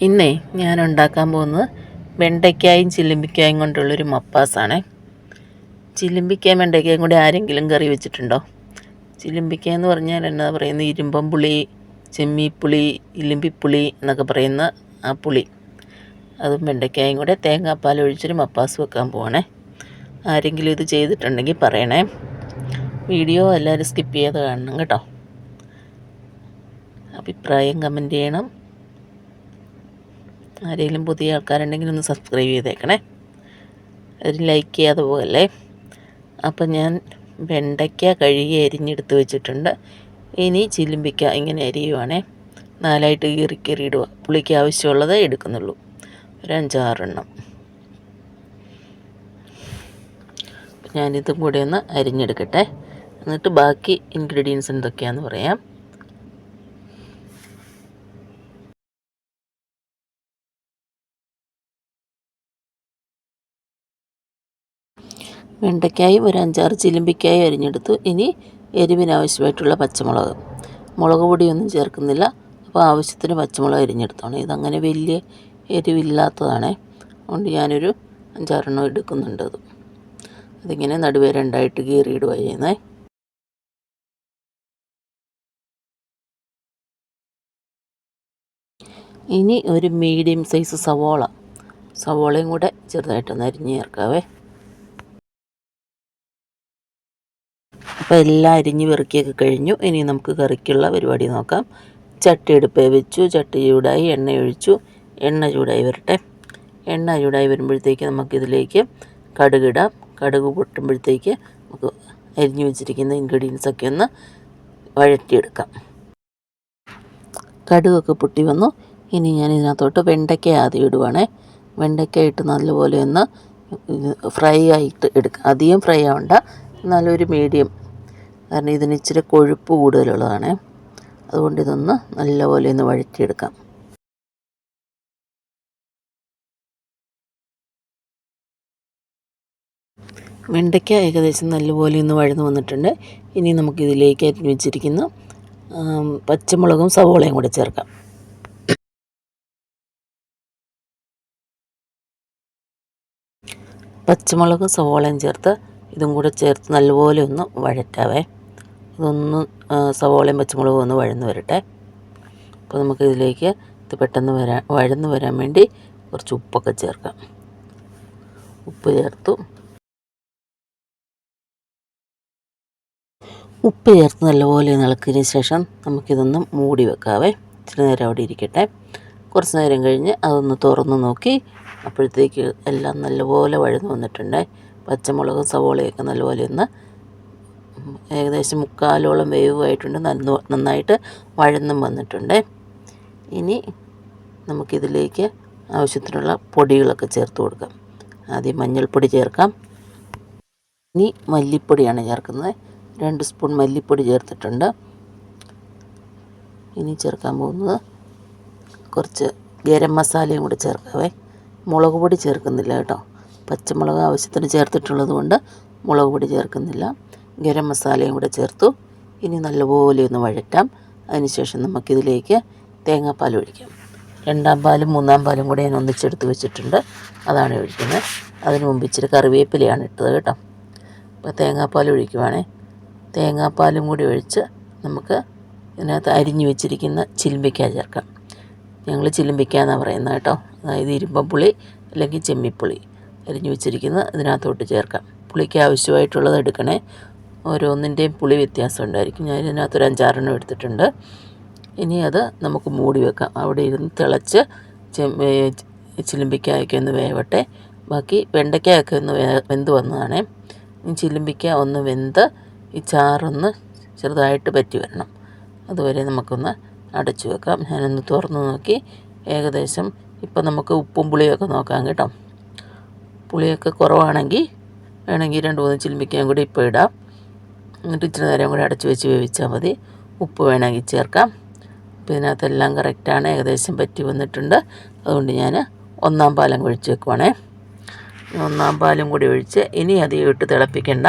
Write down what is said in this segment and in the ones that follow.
ഇന്നേ ഞാൻ ഉണ്ടാക്കാൻ പോകുന്നത് വെണ്ടയ്ക്കായും ചില്ലിമ്പിക്കായും കൊണ്ടുള്ളൊരു മപ്പാസാണ്. ചില്ലിമ്പിക്കായും വെണ്ടയ്ക്കായും കൂടി ആരെങ്കിലും കറി വെച്ചിട്ടുണ്ടോ? ചില്ലിമ്പിക്ക എന്ന് പറഞ്ഞാൽ എന്നാ പറയുന്നത്? ഇരുമ്പം പുളി ചെമ്മീപ്പുളി ഇലിമ്പിപ്പുളി എന്നൊക്കെ പറയുന്ന ആ പുളി. അതും വെണ്ടയ്ക്കായും കൂടെ തേങ്ങാപ്പാൽ ഒഴിച്ചൊരു മപ്പാസ് വെക്കാൻ പോവാണേ. ആരെങ്കിലും ഇത് ചെയ്തിട്ടുണ്ടെങ്കിൽ പറയണേ. വീഡിയോ എല്ലാവരും സ്കിപ്പ് ചെയ്ത് കാണണം കേട്ടോ. അഭിപ്രായം കമന്റ് ചെയ്യണം. ആരെങ്കിലും പുതിയ ആൾക്കാരുണ്ടെങ്കിൽ ഒന്ന് സബ്സ്ക്രൈബ് ചെയ്തേക്കണേ. ഒരു ലൈക്ക് ചെയ്യാതെ പോകല്ലേ? അപ്പം ഞാൻ വെണ്ടയ്ക്ക കഴുകി അരിഞ്ഞെടുത്ത് വെച്ചിട്ടുണ്ട്. ഇനി ചിലുമ്പിക്ക ഇങ്ങനെ അരിയുവാണേ. നാലായിട്ട് കീറി കീറി ഇടുക പുളിക്ക് ആവശ്യമുള്ളത് എടുക്കുന്നുള്ളൂ. ഒരു അഞ്ചാറെണ്ണം. ഞാനിതും കൂടെ ഒന്ന് അരിഞ്ഞെടുക്കട്ടെ. എന്നിട്ട് ബാക്കി ഇൻഗ്രീഡിയൻസ് എന്തൊക്കെയാണെന്ന് പറയാം. വെണ്ടയ്ക്കായും ഒരു അഞ്ചാറ് ചിലിമ്പിക്കായും അരിഞ്ഞെടുത്തു. ഇനി എരിവിനാവശ്യമായിട്ടുള്ള പച്ചമുളക്. മുളക് പൊടിയൊന്നും ചേർക്കുന്നില്ല. അപ്പോൾ ആവശ്യത്തിന് പച്ചമുളക് അരിഞ്ഞെടുത്തോണം. ഇതങ്ങനെ വലിയ എരിവില്ലാത്തതാണ്. അതുകൊണ്ട് ഞാനൊരു അഞ്ചാറെണ്ണം എടുക്കുന്നുണ്ട് അത്. അതിങ്ങനെ നടുവേ രണ്ടായിട്ട് കീറിയിടുക ചെയ്യുന്നത് ഇനി ഒരു മീഡിയം സൈസ് സവോള. സവോളയും കൂടെ ചെറുതായിട്ടൊന്ന് അരിഞ്ഞ് ചേർക്കാവേ. അപ്പോൾ എല്ലാം അരിഞ്ഞ് പെറുക്കിയൊക്കെ കഴിഞ്ഞു. ഇനി നമുക്ക് കറിക്കുള്ള പരിപാടി നോക്കാം. ചട്ടി എടുപ്പേ വെച്ചു. ചട്ടി ചൂടായി എണ്ണ ഒഴിച്ചു. എണ്ണ ചൂടായി വരട്ടെ. എണ്ണ ചൂടായി വരുമ്പോഴത്തേക്ക് നമുക്കിതിലേക്ക് കടുകിടാം കടുക് പൊട്ടുമ്പോഴത്തേക്ക് നമുക്ക് അരിഞ്ഞു വെച്ചിരിക്കുന്ന ഇൻഗ്രീഡിയൻസ് ഒക്കെ ഒന്ന് വഴറ്റിയെടുക്കാം. കടുകൊക്കെ പൊട്ടി വന്നു. ഇനി ഞാൻ ഇതിനകത്തോട്ട് വെണ്ടയ്ക്ക ആദ്യം ഇടുവാണേ. വെണ്ടയ്ക്ക ഇട്ട് നല്ലപോലെ ഒന്ന് ഫ്രൈ ആയിട്ട് എടുക്കുക അധികം ഫ്രൈ ആവണ്ട. നല്ലൊരു മീഡിയം കാരണം ഇതിന് ഇച്ചിരി കൊഴുപ്പ് കൂടുതലുള്ളതാണ്. അതുകൊണ്ട് ഇതൊന്ന് നല്ലപോലെ ഒന്ന് വഴറ്റിയെടുക്കാം. വെണ്ടയ്ക്ക ഏകദേശം നല്ലപോലെ ഒന്ന് വഴന്ന് വന്നിട്ടുണ്ട്. ഇനി നമുക്കിതിലേക്ക് ഇതിലേക്ക് വെച്ചിരിക്കുന്ന പച്ചമുളകും സവോളയും കൂടെ ചേർക്കാം. പച്ചമുളകും സവോളയും ചേർത്ത് ഇതും കൂടെ ചേർത്ത് നല്ലപോലെ ഒന്ന് വഴറ്റാവേ. ഇതൊന്ന് സവോളയും പച്ചമുളകും ഒന്ന് വഴന്ന് വരട്ടെ. അപ്പോൾ നമുക്ക് ഇതിലേക്ക് ഇത് പെട്ടെന്ന് വരാൻ വഴന്ന് വരാൻ വേണ്ടി കുറച്ച് ഉപ്പൊക്കെ ചേർക്കാം. ഉപ്പ് ചേർത്തു. ഉപ്പ് ചേർത്ത് നല്ലപോലെ ഇളക്കിയതിന് ശേഷം നമുക്കിതൊന്ന് മൂടി വെക്കാവേ. ഇച്ചിരി നേരം അവിടെ ഇരിക്കട്ടെ. കുറച്ച് നേരം കഴിഞ്ഞ് അതൊന്ന് തുറന്ന് നോക്കി. അപ്പോഴത്തേക്ക് എല്ലാം നല്ലപോലെ വഴന്ന് വന്നിട്ടുണ്ട്. പച്ചമുളകും സവോളയൊക്കെ നല്ലപോലെ ഒന്ന് ഏകദേശം മുക്കാലോളം വേവുമായിട്ടുണ്ട്. നന്നായിട്ട് വഴന്നും വന്നിട്ടുണ്ട്. ഇനി നമുക്കിതിലേക്ക് ആവശ്യത്തിനുള്ള പൊടികളൊക്കെ ചേർത്ത് കൊടുക്കാം. ആദ്യം മഞ്ഞൾപ്പൊടി ചേർക്കാം. ഇനി മല്ലിപ്പൊടിയാണ് ചേർക്കുന്നത്. രണ്ട് സ്പൂൺ മല്ലിപ്പൊടി ചേർത്തിട്ടുണ്ട്. ഇനി ചേർക്കാൻ പോകുന്നത് കുറച്ച് ഗരം മസാലയും കൂടി ചേർക്കാവേ. മുളക് പൊടി ചേർക്കുന്നില്ല കേട്ടോ. പച്ചമുളക് ആവശ്യത്തിന് ചേർത്തിട്ടുള്ളത് കൊണ്ട് മുളക് പൊടി ചേർക്കുന്നില്ല. ഗരം മസാലയും കൂടെ ചേർത്തു. ഇനി നല്ലപോലെ ഒന്ന് വഴറ്റാം. അതിനുശേഷം നമുക്കിതിലേക്ക് തേങ്ങാപ്പാൽ ഒഴിക്കാം. രണ്ടാം പാലും മൂന്നാം പാലും കൂടെ ഞാൻ ഒന്നിച്ചെടുത്ത് വെച്ചിട്ടുണ്ട്. അതാണ് ഒഴിക്കുന്നത്. അതിന് മുമ്പ് ഇച്ചിരി കറിവേപ്പിലയാണ് ഇട്ടത് കേട്ടോ. അപ്പോൾ തേങ്ങാപ്പാൽ ഒഴിക്കുവാണേ. തേങ്ങാപ്പാലും കൂടി ഒഴിച്ച് നമുക്ക് ഇതിനകത്ത് അരിഞ്ഞു വെച്ചിരിക്കുന്ന ചിലിമ്പിക്ക ചേർക്കാം. ഞങ്ങൾ ചിലിമ്പിക്ക എന്നാണ് പറയുന്നത് കേട്ടോ. അതായത് ഇരുമ്പപ്പുളി അല്ലെങ്കിൽ ചെമ്മിപ്പുളി അരിഞ്ഞു വെച്ചിരിക്കുന്നത് ഇതിനകത്തോട്ട് ചേർക്കാം. പുളിക്ക് ആവശ്യമായിട്ടുള്ളത് എടുക്കണേ. ഓരോന്നിന്റെയും പുളി വ്യത്യാസം ഉണ്ടായിരിക്കും. ഞാൻ ഇതിനകത്തൊരു അഞ്ചാറെണ്ണം എടുത്തിട്ടുണ്ട്. ഇനി അത് നമുക്ക് മൂടി വെക്കാം. അവിടെ ഇരുന്ന് തിളച്ച് ചിലിമ്പിക്കായൊക്കെ ഒന്ന് വേവട്ടെ. ബാക്കി വെണ്ടയ്ക്കായൊക്കെ ഒന്ന് വെന്ത് വന്നതാണേ. ചിലിമ്പിക്ക ഒന്ന് വെന്ത് ഈ ചാറൊന്ന് ചെറുതായിട്ട് പറ്റി വരണം. അതുവരെ നമുക്കൊന്ന് അടച്ചു വെക്കാം. ഞാനൊന്ന് തുറന്നു നോക്കി. ഏകദേശം ഇപ്പം നമുക്ക് ഉപ്പും പുളിയൊക്കെ നോക്കാം കേട്ടോ. പുളിയൊക്കെ കുറവാണെങ്കിൽ വേണമെങ്കിൽ രണ്ട് മൂന്ന് ചിലിമ്പിക്കയും കൂടി ഇപ്പോൾ ഇടാം. എന്നിട്ട് ഇച്ചിരി നേരം കൂടി അടച്ചു വെച്ച് വേവിച്ചാൽ മതി. ഉപ്പ് വേണമെങ്കിൽ ചേർക്കാം. അപ്പോൾ ഇതിനകത്തെല്ലാം കറക്റ്റാണ് ഏകദേശം പറ്റി വന്നിട്ടുണ്ട്. അതുകൊണ്ട് ഞാൻ ഒന്നാം പാലം ഒഴിച്ച് വെക്കുവാണേ. ഒന്നാം പാലും കൂടി ഒഴിച്ച് ഇനി അധികം ഇട്ട് തിളപ്പിക്കേണ്ട.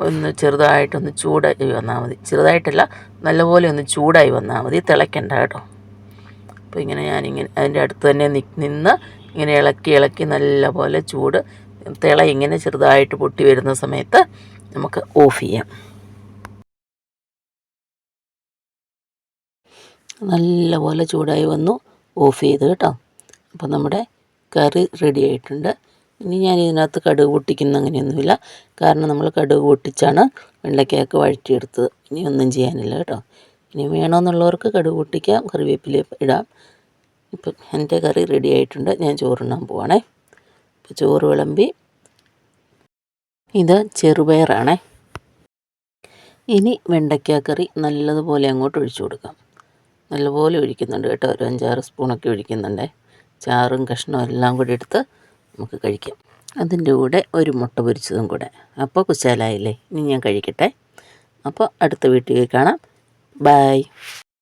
ഒന്ന് ചെറുതായിട്ടൊന്ന് ചൂടായി വന്നാൽ മതി. ചെറുതായിട്ടല്ല നല്ലപോലെ ഒന്ന് ചൂടായി വന്നാൽ മതി. തിളയ്ക്കണ്ട കേട്ടോ. അപ്പോൾ ഇങ്ങനെ ഞാനിങ്ങനെ അതിന്റെ അടുത്ത് തന്നെ നിന്ന് ഇങ്ങനെ ഇളക്കി ഇളക്കി നല്ലപോലെ ചൂട് തിള ഇങ്ങനെ ചെറുതായിട്ട് പൊട്ടി വരുന്ന സമയത്ത് നമുക്ക് ഓഫ് ചെയ്യാം. നല്ലപോലെ ചൂടായി വന്നു. ഓഫ് ചെയ്ത് കേട്ടോ. അപ്പോൾ നമ്മുടെ കറി റെഡി ആയിട്ടുണ്ട്. ഇനി ഞാൻ ഇതിനകത്ത് കടുക് പൊട്ടിക്കുന്ന അങ്ങനെയൊന്നുമില്ല. കാരണം നമ്മൾ കടുക് പൊട്ടിച്ചാണ് വെണ്ടയ്ക്കയൊക്കെ വഴറ്റിയെടുത്തത്. ഇനി ഒന്നും ചെയ്യാനില്ല കേട്ടോ. ഇനി വേണമെന്നുള്ളവർക്ക് കടുക് പൊട്ടിക്കാം കറിവേപ്പില ഇടാം. ഇപ്പം എന്റെ കറി റെഡി ആയിട്ടുണ്ട്. ഞാൻ ചോറുണ്ണാൻ പോവാണേ. ഇപ്പോൾ ചോറ് വിളമ്പി ഇത് ചെറുപയറാണേ. ഇനി വെണ്ടയ്ക്കാക്കറി നല്ലതുപോലെ അങ്ങോട്ട് ഒഴിച്ചു കൊടുക്കാം. നല്ലപോലെ ഒഴിക്കുന്നുണ്ട് കേട്ടോ. ഒരു അഞ്ചാറ് സ്പൂണൊക്കെ ഒഴിക്കുന്നുണ്ടേ. ചാറും കഷ്ണവും എല്ലാം കൂടി എടുത്ത് നമുക്ക് കഴിക്കാം. അതിന്റെ കൂടെ ഒരു മുട്ട പൊരിച്ചതും കൂടെ. അപ്പോൾ കുശാലായില്ലേ? ഇനി ഞാൻ കഴിക്കട്ടെ. അപ്പോൾ അടുത്ത വീട്ടിൽ കാണാം. ബായ്